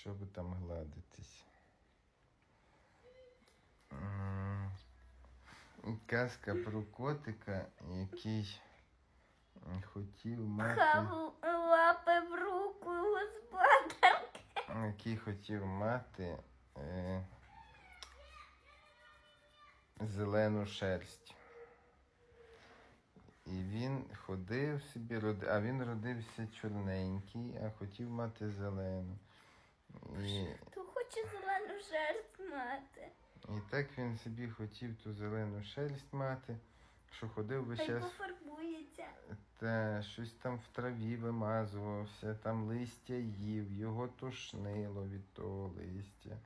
щоб там гладитись. Казка про котика, який хотів мати. Хав лапи в руку господарки. який хотів мати е, зелену шерсть. І він ходив собі, а він родився чорненький, а хотів мати зелену. І, То хоче зелену шерсть мати. і так він собі хотів ту зелену шерсть мати, що ходив Хай час пофарбується. та щось там в траві вимазувався, там листя їв, його тошнило від того листя.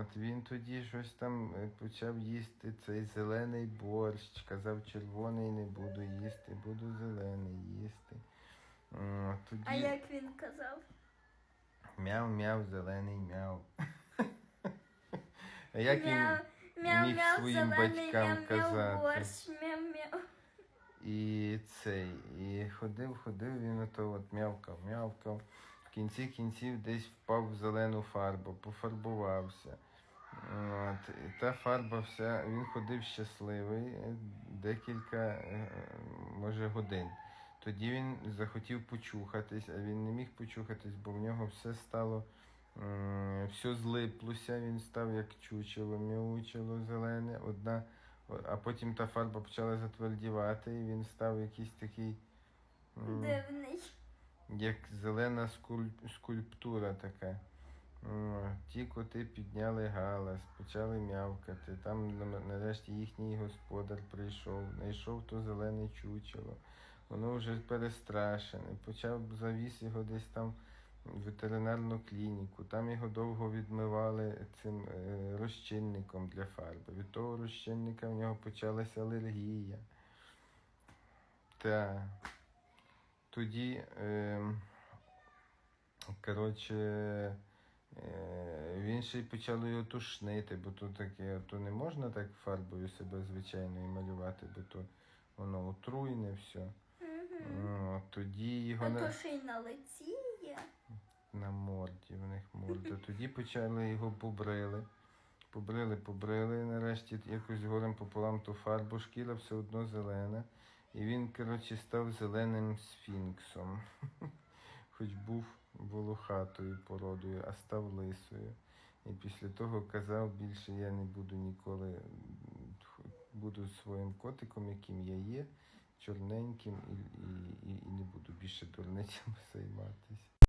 От він тоді щось там е, почав їсти цей зелений борщ. Казав, червоний не буду їсти, буду зелений їсти. От тоді А як він казав? Мяу-мяу, зелений мяу. А як він міг мяу, своїм батькам мяу, мяу, казати? борщ, мяу, мяу. І цей, і ходив, ходив, він ото от м'явкав, м'явкав. В кінці кінців десь впав в зелену фарбу, пофарбувався. От, і та фарба вся, він ходив щасливий е, декілька, е, може, годин. Тоді він захотів почухатись, а він не міг почухатись, бо в нього все стало, все злиплося, він став як чучело, мяучило зелене. Одна а потім та фарба почала затвердівати, і він став якийсь такий, Дивний. як зелена скульп- скульптура така. Ті коти підняли галас, почали м'явкати. Там нарешті їхній господар прийшов, знайшов то зелене чучело. Воно вже перестрашене. Почав завіз його десь там в ветеринарну клініку. Там його довго відмивали цим е, розчинником для фарби. Від того розчинника в нього почалася алергія. Та тоді, е, коротше, е, він ще й почав його тушнити, бо то таке, то не можна так фарбою себе звичайною малювати, бо то воно отруйне все. Ну, тоді його А на... то ще й на лиці є. На морді, в них морда. Тоді почали його побрили. Побрили, побрили. Нарешті якось горем пополам ту фарбу, шкіра все одно зелена. І він, коротше, став зеленим сфінксом. Хоч був волохатою породою, а став лисою. І після того казав, більше я не буду ніколи, буду своїм котиком, яким я є, чорненьким, і, і, і, не буду більше дурницями займатися.